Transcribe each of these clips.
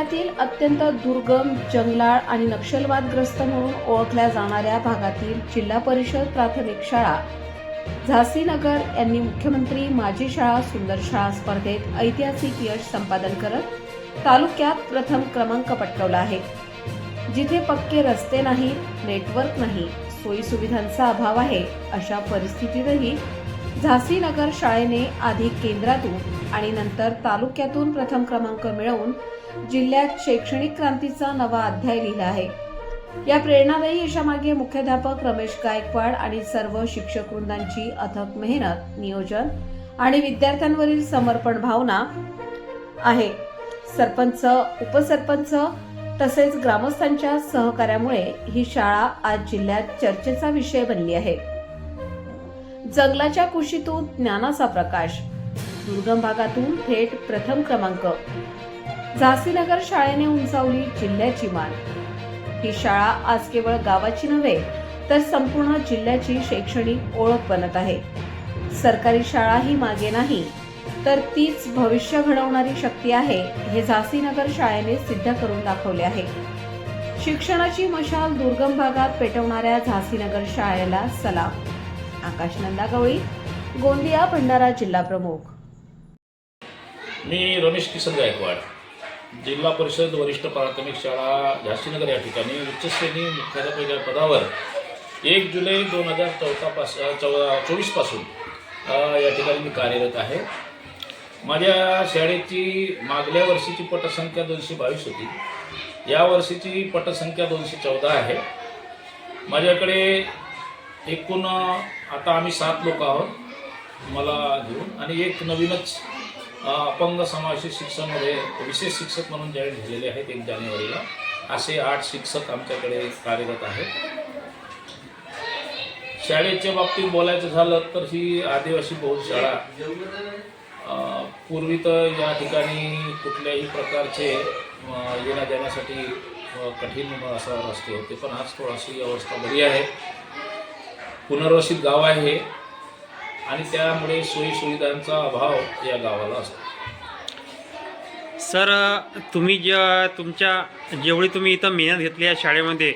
जिल्ह्यातील अत्यंत दुर्गम जंगलाळ आणि नक्षलवादग्रस्त म्हणून ओळखल्या जाणाऱ्या भागातील जिल्हा परिषद प्राथमिक शाळा. झासीनगर यांनी मुख्यमंत्री माझी शाळा सुंदर शाळा स्पर्धेत ऐतिहासिक यश संपादन करत तालुक्यात प्रथम क्रमांक पटकवला आहे. जिथे पक्के रस्ते नाहीत नेटवर्क नाही सोयीसुविधांचा अभाव आहे अशा परिस्थितीतही झासीनगर शाळेने आधी केंद्रातून आणि नंतर तालुक्यातून प्रथम क्रमांक मिळवून जिल्ह्यात शैक्षणिक क्रांतीचा नवा अध्याय लिहिला आहे. या प्रेरणादायी यशामागे मुख्याध्यापक रमेश गायकवाड आणि सर्व शिक्षक वृंदांची अथक मेहनत नियोजन आणि विद्यार्थ्यांवरील समर्पण भावना आहे. सरपंच उपसरपंच तसेच ग्रामस्थांच्या सहकार्यामुळे ही शाळा आज जिल्ह्यात चर्चेचा विषय बनली आहे. जंगलाच्या कुशीतून ज्ञानाचा प्रकाश. दुर्गम भागातून थेट प्रथम क्रमांक. झासीनगर शाळेने उंचावली जिल्ह्याची मान. ही शाळा आज केवळ गावाची नव्हे तर संपूर्ण जिल्ह्याची शैक्षणिक ओळख बनत आहे. सरकारी शाळा ही मागे नाही तर तीच भविष्य घडवणारी शक्ती आहे हे झासीनगर शाळेने सिद्ध करून दाखवले आहे. शिक्षणाची मशाल दुर्गम भागात पेटवणाऱ्या झासीनगर शाळेला सलाम. आकाश नंदा गवळी गोंदिया भंडारा जिल्हा प्रमुख. मी रमेश किसन गायकवाड. जिल्हा परिषद वरिष्ठ प्राथमिक शाळा झाशीनगर या ठिकाणी उच्चश्रेणी मुख्याध्यापक पदावर एक जुलै दोन हजार चौदापास चौ चोवीसपासून या ठिकाणी मी कार्यरत आहे. माझ्या शाळेची मागल्या वर्षीची पटसंख्या दोनशे बावीस होती. या वर्षीची पटसंख्या दोनशे चौदा आहे. माझ्याकडे एकूण आता आम्ही सात लोक आहोत मला घेऊन आणि एक नवीनच अपंग समावेशित शिक्षणमध्ये विशेष शिक्षक म्हणून जॉईन झालेले आहेत एक जानेवारीला असे आठ शिक्षक आमच्याकडे कार्यरत आहेत. शाळेच्या बाबतीत बोलायचं झालं तर ही आदिवासी बहुल शाळा पूर्वी तर या ठिकाणी कुठल्याही प्रकारचे येण्या जाण्यासाठी कठीण असा रस्ते होते पण आज थोडीशी अवस्था बरी आहे. पुनर्वसित गाव आहे आणि त्यामुळे सोयी सुविधांचा अभाव या गावाला असतो. सर तुम्ही ज्या तुमच्या जेवढी तुम्ही इथं मेहनत घेतली आहे शाळेमध्ये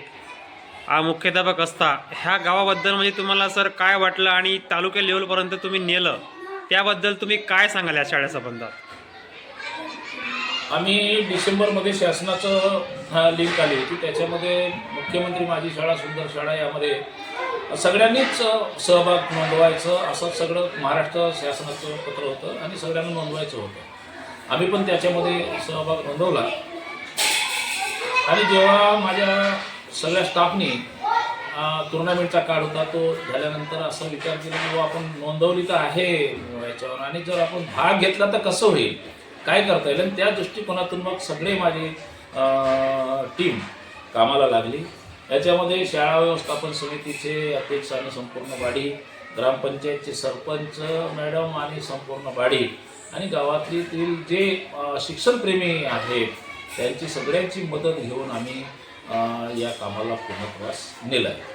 आ, मुख्याध्यापक असता ह्या गावाबद्दल म्हणजे तुम्हाला सर काय वाटलं आणि तालुक्या लेवलपर्यंत तुम्ही नेलं त्याबद्दल तुम्ही काय सांगाल या शाळेसंबंधात आम्ही डिसेंबरमध्ये शासनाचं लिंक आली होती. त्याच्यामध्ये मुख्यमंत्री माझी शाळा सुंदर शाळा यामध्ये सगळ्यांनीच सहभाग नोंदवायचं असं सगळं महाराष्ट्र शासनाचं पत्र होतं आणि सगळ्यांना नोंदवायचं होतं. आम्ही पण त्याच्यामध्ये सहभाग नोंदवला. आणि जेव्हा माझ्या सगळ्या स्टाफनी टुर्नामेंटचा काळ होता तो झाल्यानंतर असं विचार केला की आपण नोंदवली तर आहे याच्यावर. आणि जर आपण भाग घेतला तर कसं होईल? काय करता येईल? आणि त्या दृष्टिकोनातून मग सगळे माझे टीम कामाला लागली. याच्यामध्ये शाळा व्यवस्थापन समितीचे अध्यक्ष आणि संपूर्ण बाडी ग्रामपंचायतचे सरपंच मॅडम आणि संपूर्ण बाडी आणि गावातील जे शिक्षणप्रेमी आहेत त्यांची सगळ्यांची मदत घेऊन आम्ही या कामाला पूर्णत्वास नेलं. आहे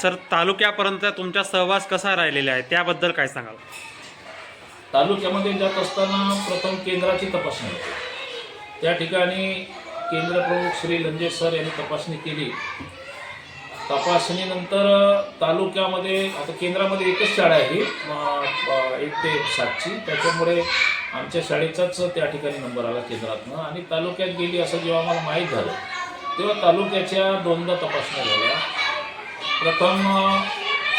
सर तालुक्यापर्यंत तुमचा सहवास कसा राहिलेला आहे? त्याबद्दल काय सांगाल? तालुक्यामध्ये जात असताना प्रथम केंद्राची तपासणी होती. त्या ठिकाणी केंद्र प्रमुख श्री लंजेश सर यांनी तपासणी केली. तपासणीनंतर तालुक्यामध्ये आता केंद्रामध्ये एकच शाळा आहे एक ते सातची. त्याच्यामुळे आमच्या शाळेचाच त्या ठिकाणी नंबर आला केंद्रातनं. आणि तालुक्यात गेली असं जेव्हा आम्हाला माहीत झालं तेव्हा तालुक्याच्या दोनदा तपासण्या झाल्या. प्रथम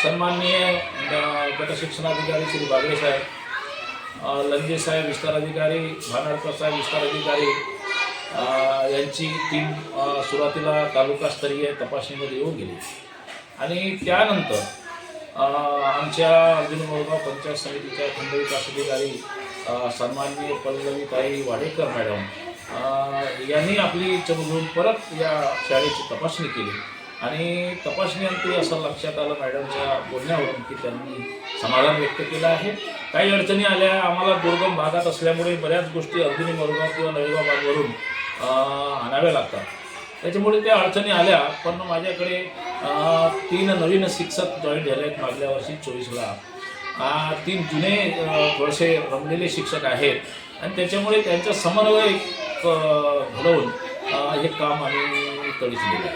सन्माननीय अं, गटशिक्षणाधिकारी श्री बागडे साहेब लंजे साहेब विस्तार अधिकारी भानाडकर साहेब विस्तार अधिकारी यांची टीम सुरुवातीला तालुकास्तरीय तपासणीमध्ये येऊन गेली. आणि त्यानंतर आमच्या अर्जुन मोरगाव पंचायत समितीच्या खंडविकास अधिकारी अ, सन्माननीय पल्लवीताई वाडेकर मॅडम यांनी आपली चमू परत या शाळेची तपासणी केली. आणि तपासणीअंती असं लक्षात आलं मॅडमच्या बोलण्यावरून की त्यांनी समाधान व्यक्त केलं आहे. काही अडचणी आल्या आम्हाला दुर्गम भागात असल्यामुळे बऱ्याच गोष्टी अर्जुनी मोरगाव किंवा नवीगाव भागवरून आणाव्या लागतात. त्याच्यामुळे त्या अडचणी आल्या पण माझ्याकडे तीन नवीन शिक्षक जॉईन झाले आहेत मागल्या वर्षी चोवीसला. तीन जुने वर्षे थोडेसे रमलेले शिक्षक आहेत. आणि त्याच्यामुळे त्यांचा समन्वय घडवून हे काम आम्ही तडीस दिलं.